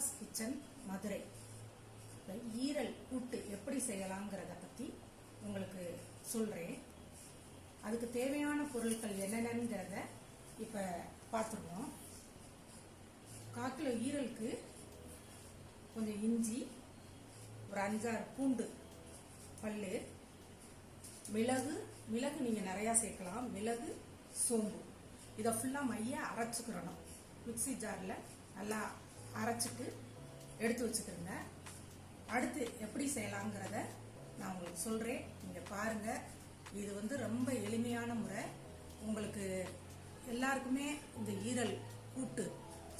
Renuka's kitchen Madurai. ஈரல் கூட்டு எப்படி செய்யலாங்கிறத பற்றி உங்களுக்கு சொல்கிறேன் அதுக்கு தேவையான பொருட்கள் என்னென்னங்கிறத இப்போ பார்த்துருவோம். கால் கிலோ ஈரலுக்கு கொஞ்சம் இஞ்சி ஒரு அஞ்சாறு பூண்டு பல்லு மிளகு மிளகு நீங்கள் நிறையா சேர்க்கலாம். மிளகு சோம்பு. இதை ஃபுல்லாக மைய அரைச்சிக்கிறணும். மிக்சி ஜாரில் நல்லா அரைச்சிட்டு எடுத்து வச்சுக்கிறேங்க அடுத்து எப்படி செய்யலாங்கிறத நான் உங்களுக்கு சொல்கிறேன் நீங்கள் பாருங்கள் இது வந்து ரொம்ப எளிமையான முறை. உங்களுக்கு எல்லாருக்குமே இந்த ஈரல் கூட்டு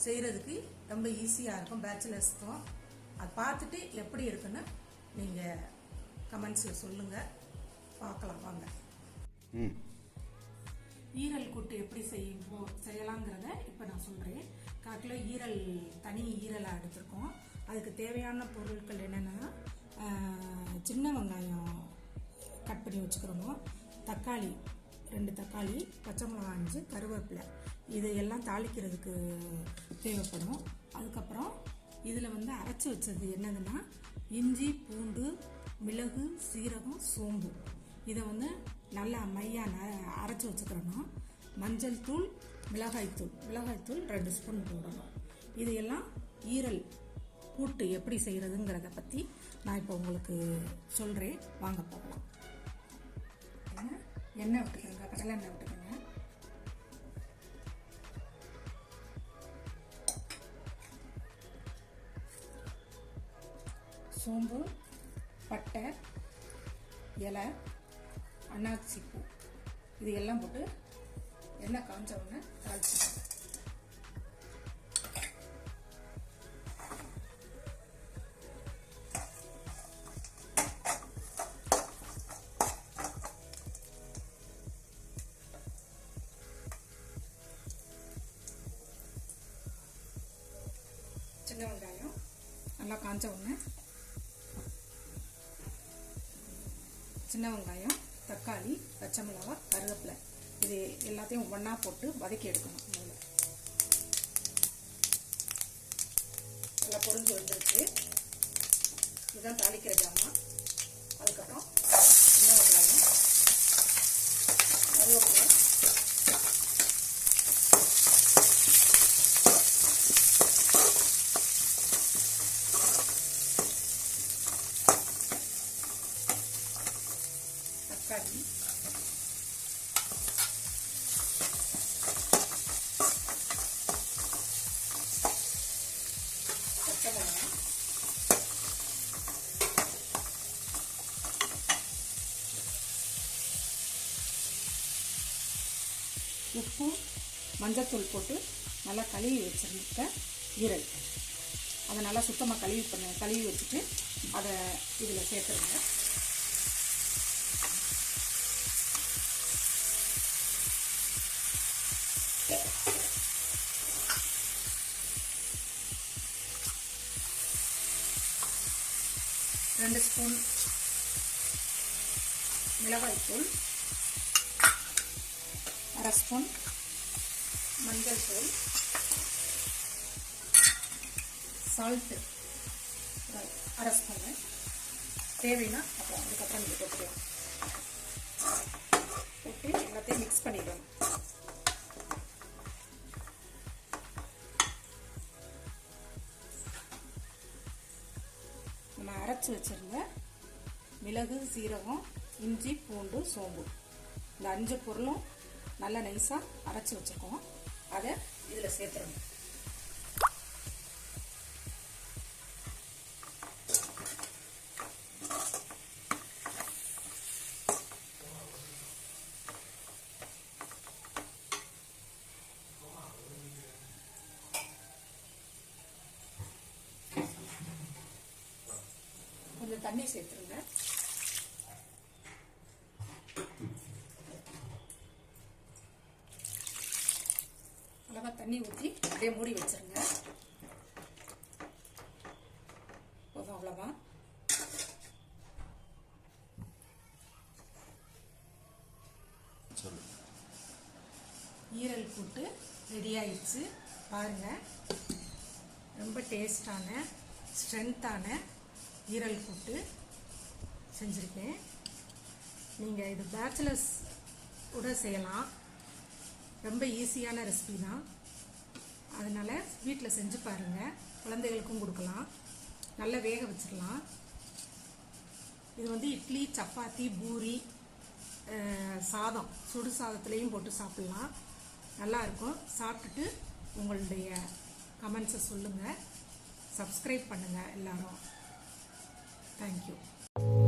செய்கிறதுக்கு ரொம்ப ஈஸியாக இருக்கும். பேச்சுலர்ஸ்க்கும். அதை பார்த்துட்டு எப்படி இருக்குன்னு நீங்கள் கமெண்ட்ஸில் சொல்லுங்கள் பார்க்கலாம் வாங்க. ம். ஈரல் கூட்டு எப்படி செய்வோம் செய்யலாங்கிறத இப்போ நான் சொல்கிறேன் காக்கிலோ ஈரல் தனி ஈரலாக எடுத்திருக்கோம். அதுக்கு தேவையான பொருட்கள் என்னென்னா சின்ன வெங்காயம் கட் பண்ணி வச்சுக்கிறோமோ தக்காளி ரெண்டு தக்காளி பச்சை மிளகா அஞ்சு கருவேப்பிலை. இது எல்லாம் தாளிக்கிறதுக்கு தேவைப்படும். அதுக்கப்புறம் இதில் வந்து அரைச்சி வச்சது என்னதுன்னா இஞ்சி பூண்டு மிளகு சீரகம் சோம்பு. இதை வந்து நல்லா மையான ந- அரைச்சி வச்சுக்கிறணும் மஞ்சள் தூள் மிளகாய் தூள். மிளகாய் தூள் ரெண்டு ஸ்பூன் போடணும். இது எல்லாம் ஈரல் கூட்டு எப்படி செய்கிறதுங்கிறத பற்றி நான் இப்போ உங்களுக்கு சொல்கிறேன் வாங்க போகலாம். எண்ணெய் விட்டுக்கோங்க. கடலை எண்ணெய் விட்டுக்கோங்க. சோம்பு பட்டை இலை அன்னாச்சி பூ இது எல்லாம் போட்டு எண்ணெய் காஞ்ச உடனே தாளிச்சிக்கணும் சின்ன வெங்காயம் நல்லா காஞ்ச உடனே சின்ன வெங்காயம். தக்காளி பச்சை மிளகா கருவேப்பிலை. இது எல்லாத்தையும் ஒன்றா போட்டு வதக்கி எடுக்கணும் முதல்ல. நல்லா பொறிஞ்சு வந்துருச்சு. இதுதான் தாளிக்கிற ஜாமான் அதுக்கப்புறம் சின்ன வெங்காயம் கருவேப்பிலை. தக்காளி பச்சை மிளகாய் உப்பு மஞ்சத்தூள் போட்டு நல்லா கழுவி வச்சிருக்க ஈரல். அதை நல்லா சுத்தமாக கழுவி பண்ண கழுவி வச்சுட்டு அதை இதில் சேர்த்துருங்க. ரெண்டு ஸ்பூன் மிளகாய்த்தூள் அரை ஸ்பூன் மஞ்சள் தூள் சால்ட்டு அரை ஸ்பூனு. தேவைன்னா அப்புறம் அதுக்கப்புறம் நீங்கள் போட்டுக்கலாம். போட்டு எல்லாத்தையும் மிக்ஸ் பண்ணிடணும் அரைச்சி வச்சிருந்த மிளகு சீரகம் இஞ்சி பூண்டு சோம்பு. இந்த அஞ்சு பொருளும் நல்லா நைஸாக அரைச்சி வச்சுருக்கோம் அதை இதில் சேர்த்துடணும் கொஞ்சம் தண்ணி சேர்த்துருங்க. அளவா தண்ணி ஊற்றி அப்படியே மூடி வச்சிருங்க. போதும் அவ்வளோவா? ஈரல் கூட்டு ரெடி ஆயிடுச்சு. பாருங்க. ரொம்ப டேஸ்டான ஸ்ட்ரென்த்தான ஈரல் போட்டு செஞ்சுருக்கேன். நீங்கள் இது பேச்சுலர்ஸ் கூட செய்யலாம். ரொம்ப ஈஸியான ரெசிபி தான். அதனால் வீட்டில் செஞ்சு பாருங்கள் குழந்தைகளுக்கும் கொடுக்கலாம். நல்லா வேக வச்சிடலாம் இது வந்து இட்லி சப்பாத்தி பூரி சாதம். சுடு சாதத்துலேயும் போட்டு சாப்பிட்லாம். நல்லாயிருக்கும் சாப்பிட்டுட்டு உங்களுடைய கமெண்ட்ஸை சொல்லுங்கள் சப்ஸ்கிரைப் பண்ணுங்கள் எல்லோரும். Thank you.